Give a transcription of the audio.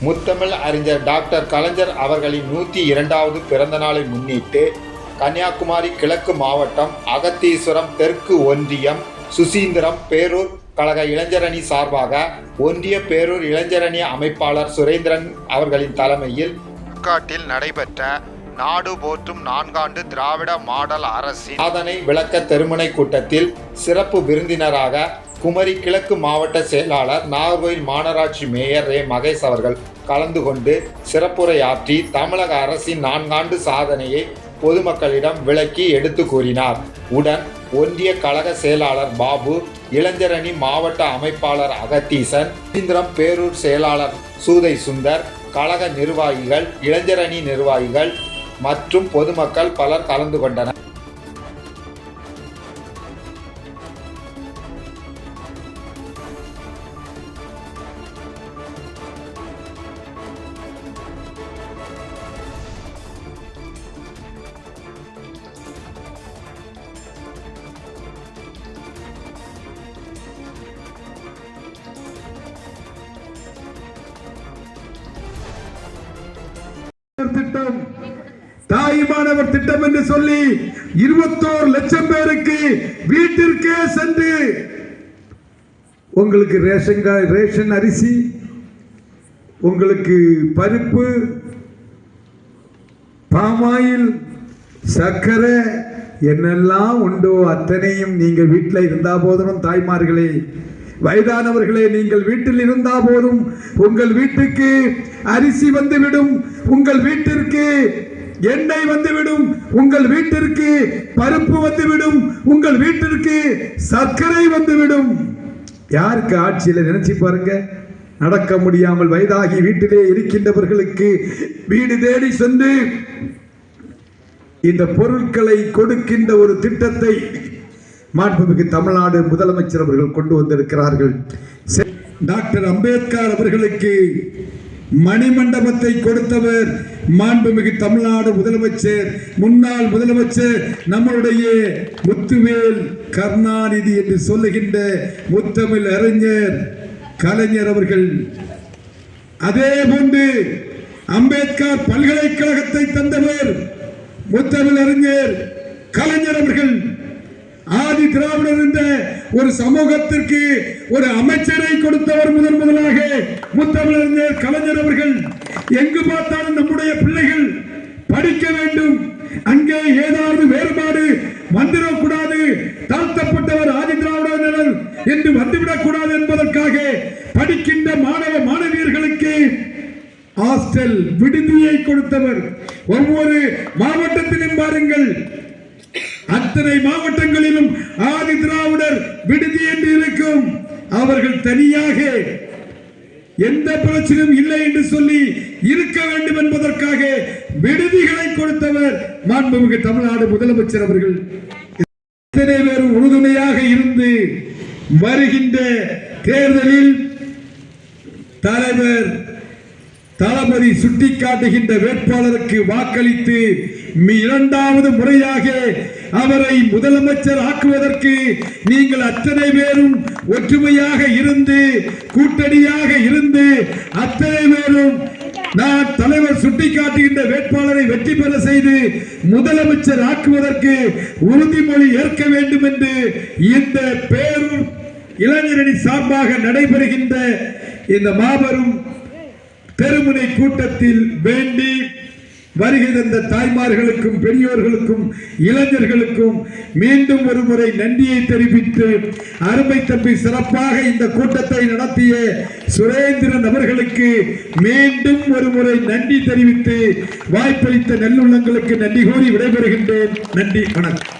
முத்தமிழ் அறிஞர் டாக்டர் கலைஞர் அவர்களின் நூற்றி இரண்டாவது பிறந்த நாளை முன்னிட்டு கன்னியாகுமரி கிழக்கு மாவட்டம் அகத்தீஸ்வரம் தெற்கு ஒன்றியம் சுசீந்திரம் பேரூர் கழக இளைஞரணி சார்பாக ஒன்றிய பேரூர் இளைஞரணி அமைப்பாளர் சுரேந்திரன் அவர்களின் தலைமையில் காட்டில் நடைபெற்ற நாடு போற்றும் நான்காண்டு திராவிட மாடல் அரசின் சாதனை விளக்க தெருமுனை கூட்டத்தில் சிறப்பு விருந்தினராக குமரி கிழக்கு மாவட்ட செயலாளர் நாகர்கோவில் மாநகராட்சி மேயர் ரே. மகேஷ் அவர்கள் கலந்து கொண்டு சிறப்புரையாற்றி தமிழக அரசின் நான்காண்டு சாதனையை பொதுமக்களிடம் விளக்கி எடுத்து கூறினார். உடன் ஒன்றிய கழக செயலாளர் பாபு இளைஞரணி மாவட்ட அமைப்பாளர் அகத்தீசன் இந்திரம் பேரூர் செயலாளர் சூதை சுந்தர் கழக நிர்வாகிகள் இளைஞரணி நிர்வாகிகள் மற்றும் பொதுமக்கள் பலர் கலந்து கொண்டனர். திட்டம் தாய்மானவர் திட்டம் என்று சொல்லி இருபத்தோரு லட்சம் பேருக்கு வீட்டிற்கே சென்று உங்களுக்கு ரேஷன் ரேஷன் அரிசி உங்களுக்கு பருப்பு பாமாயில் சர்க்கரை என்னெல்லாம் உண்டோ அத்தனையும் நீங்கள் வீட்டில் இருந்தா போதும் தாய்மார்களே. வயதானவர்களே நீங்கள் வீட்டில் இருந்தா போதும். உங்கள் வீட்டுக்கு அரிசி வந்துவிடும். உங்கள் வீட்டிற்கு எண்ணெய் வந்துவிடும். உங்கள் வீட்டிற்கு பருப்பு வந்துவிடும். உங்கள் வீட்டிற்கு சர்க்கரை வந்துவிடும். யாருக்கு ஆட்சியில் நினைச்சு பாருங்க. நடக்க முடியாமல் வயதாகி வீட்டிலே இருக்கின்றவர்களுக்கு வீடு தேடி சென்று இந்த பொருட்களை கொடுக்கின்ற ஒரு திட்டத்தை மாண்புமிகு தமிழ்நாடு முதலமைச்சர் அவர்கள் கொண்டு வந்திருக்கிறார்கள். டாக்டர் அம்பேத்கர் அவர்களுக்கு மணிமண்டபத்தை கொடுத்தவர் மாண்புமிகு தமிழ்நாடு முதலமைச்சர். முன்னாள் முதலமைச்சர் நம்மளுடைய முத்துவேல் கருணாநிதி என்று சொல்லுகின்ற முத்தமிழ் அறிஞர் கலைஞர் அவர்கள். அதே போன்று அம்பேத்கர் பல்கலைக்கழகத்தை தந்தவர் முத்தமிழ் அறிஞர் கலைஞர் அவர்கள். ஆதி திராவிடர் என்ற ஒரு சமூகத்திற்கு ஒரு அமைச்சரை கொடுத்தவர் முதன் முதலாக முத்தமிழறிஞர் கலைஞர் அவர்கள். எங்கு பார்த்தாலும் நம்முடைய பிள்ளைகள் படிக்க வேண்டும். அங்கே ஏதாவது வேறுபாடு வந்துடக்கூடாது. தாழ்த்தப்பட்டவர் ஆதி திராவிடர் என்று வந்துவிடக் கூடாது என்பதற்காக படிக்கின்ற மாணவ மாணவியர்களுக்கு ஹாஸ்டல் விடுதியை கொடுத்தவர். ஒவ்வொரு மாவட்டத்திலும் பாருங்கள். அத்தனை மாவட்டங்களிலும் ஆதி திராவிடர் விடுதி என்று இருக்கும். அவர்கள் தனியாக எந்த பிரச்சனையும் இல்லை என்று சொல்லி இருக்க வேண்டும் என்பதற்காக விடுதிகளை கொடுத்தவர் மாண்புமிகு தமிழ்நாடு முதலமைச்சர் அவர்கள். உறுதுணையாக இருந்து வருகின்ற தேர்தலில் தலைவர் தளபதி சுட்டிக்காட்டுகின்ற வேட்பாளருக்கு வாக்களித்து இரண்டாவது முறையாக அவரை முதலமைச்சர் ஆக்குவதற்கு நீங்கள் அத்தனை பேரும் ஒற்றுமையாக இருந்து கூட்டணியாக இருந்து அத்தனை பேரும் நான் தலைவர் சுட்டிக்காட்டுகின்ற வேட்பாளரை வெற்றி பெற செய்து முதலமைச்சர் ஆக்குவதற்கு உறுதிமொழி ஏற்க வேண்டும் என்று இந்த பேரூர் இளைஞரணி சார்பாக நடைபெறுகின்ற இந்த மாபெரும் தெருமுனை கூட்டத்தில் வேண்டி வருகை தந்த தாய்மார்களுக்கும் பெரியோர்களுக்கும் இளைஞர்களுக்கும் மீண்டும் ஒரு முறை நன்றியை தெரிவித்து அருமை தம்பி சிறப்பாக இந்த கூட்டத்தை நடத்திய சுரேந்திரன் அவர்களுக்கு மீண்டும் ஒரு முறை நன்றி தெரிவித்து வாய்ப்பளித்த நல்லுள்ளங்களுக்கு நன்றி கூறி விடைபெறுகின்றேன். நன்றி வணக்கம்.